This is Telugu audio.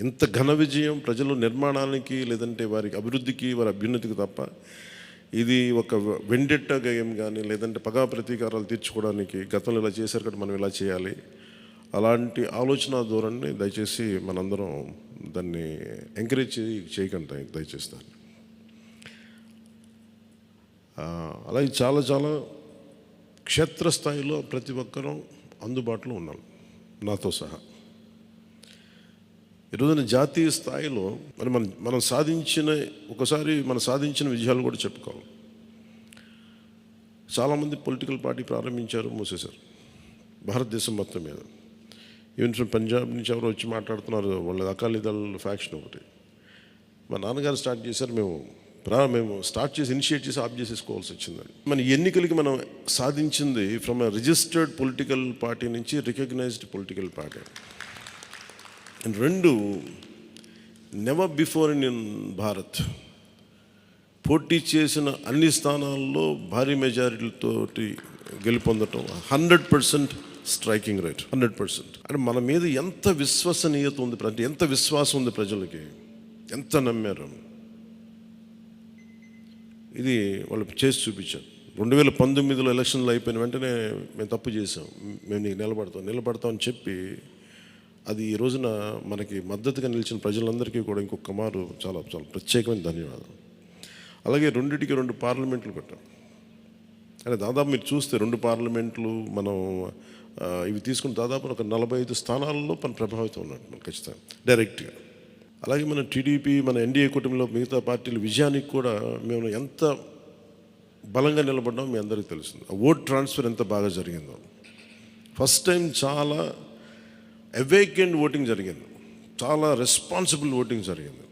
ఇంత ఘన విజయం ప్రజల నిర్మాణానికి లేదంటే వారికి అభివృద్ధికి వారి అభ్యున్నతికి తప్ప ఇది ఒక వెండెట్ట గేయం కానీ లేదంటే పగా ప్రతీకారాలు తీర్చుకోవడానికి గతంలో ఇలా చేశారు కాబట్టి మనం ఇలా చేయాలి. అలాంటి ఆలోచన ధోరణి దయచేసి మనందరం దాన్ని ఎంకరేజ్ చేయి చేయకండి దయచేసి దాన్ని. అలాగే చాలా చాలా క్షేత్రస్థాయిలో ప్రతి ఒక్కరూ అందుబాటులో ఉన్నాం నాతో సహా. ఈరోజున జాతీయ స్థాయిలో మరి మనం మనం సాధించిన ఒకసారి మనం సాధించిన విజయాలు కూడా చెప్పుకోవాలి. చాలామంది పొలిటికల్ పార్టీ ప్రారంభించారు మూసేశారు. భారతదేశం మొత్తం మీద. ఈవెన్ ఫ్రమ్ పంజాబ్ నుంచి ఎవరు వచ్చి మాట్లాడుతున్నారు వాళ్ళ అకాలీదళ ఫ్యాక్షన్ ఒకటి. మా నాన్నగారు స్టార్ట్ చేశారు మేము ప్రా మేము స్టార్ట్ చేసి ఇనిషియేట్ చేసి ఆఫ్ చేసేసుకోవాల్సి వచ్చిందని మన ఎన్నికలకి మనం సాధించింది ఫ్రమ్ రిజిస్టర్డ్ పొలిటికల్ పార్టీ నుంచి రికగ్నైజ్డ్ పొలిటికల్ పార్టీ రెండు నెవర్ బిఫోర్ ఇన్ భారత్. పోటీ చేసిన అన్ని స్థానాల్లో భారీ మెజారిటీలతో గెలుపొందటం hundred percent striking rate hundred percent. అంటే మన మీద ఎంత విశ్వసనీయత ఉంది అంటే ఎంత విశ్వాసం ఉంది ప్రజలకి ఎంత నమ్మారు. ఇది వాళ్ళు చేసి చూపించారు. రెండు వేల పంతొమ్మిదిలో ఎలక్షన్లు అయిపోయిన వెంటనే మేము తప్పు చేసాం మేము నీకు నిలబడతాం నిలబడతాం అని చెప్పి అది ఈ రోజున మనకి మద్దతుగా నిలిచిన ప్రజలందరికీ కూడా ఇంకొక మారు చాలా చాలా ప్రత్యేకమైన ధన్యవాదాలు. అలాగే రెండింటికి రెండు పార్లమెంట్లు పెట్టాం. అంటే దాదాపు మీరు చూస్తే రెండు పార్లమెంట్లు మనం ఇవి తీసుకుని దాదాపు ఒక నలభై ఐదు స్థానాల్లో మనం ప్రభావితం ఉన్నట్టు మనం ఖచ్చితంగా డైరెక్ట్గా. అలాగే మన టీడీపీ మన ఎన్డీఏ కుటుంబంలో మిగతా పార్టీల విజయానికి కూడా మేము ఎంత బలంగా నిలబడ్డామో మీ అందరికీ తెలుస్తుంది. ఓట్ ట్రాన్స్ఫర్ ఎంత బాగా జరిగిందో. ఫస్ట్ టైం చాలా అవేకెండ్ ఓటింగ్ జరిగింది. చాలా రెస్పాన్సిబుల్ ఓటింగ్ జరిగింది.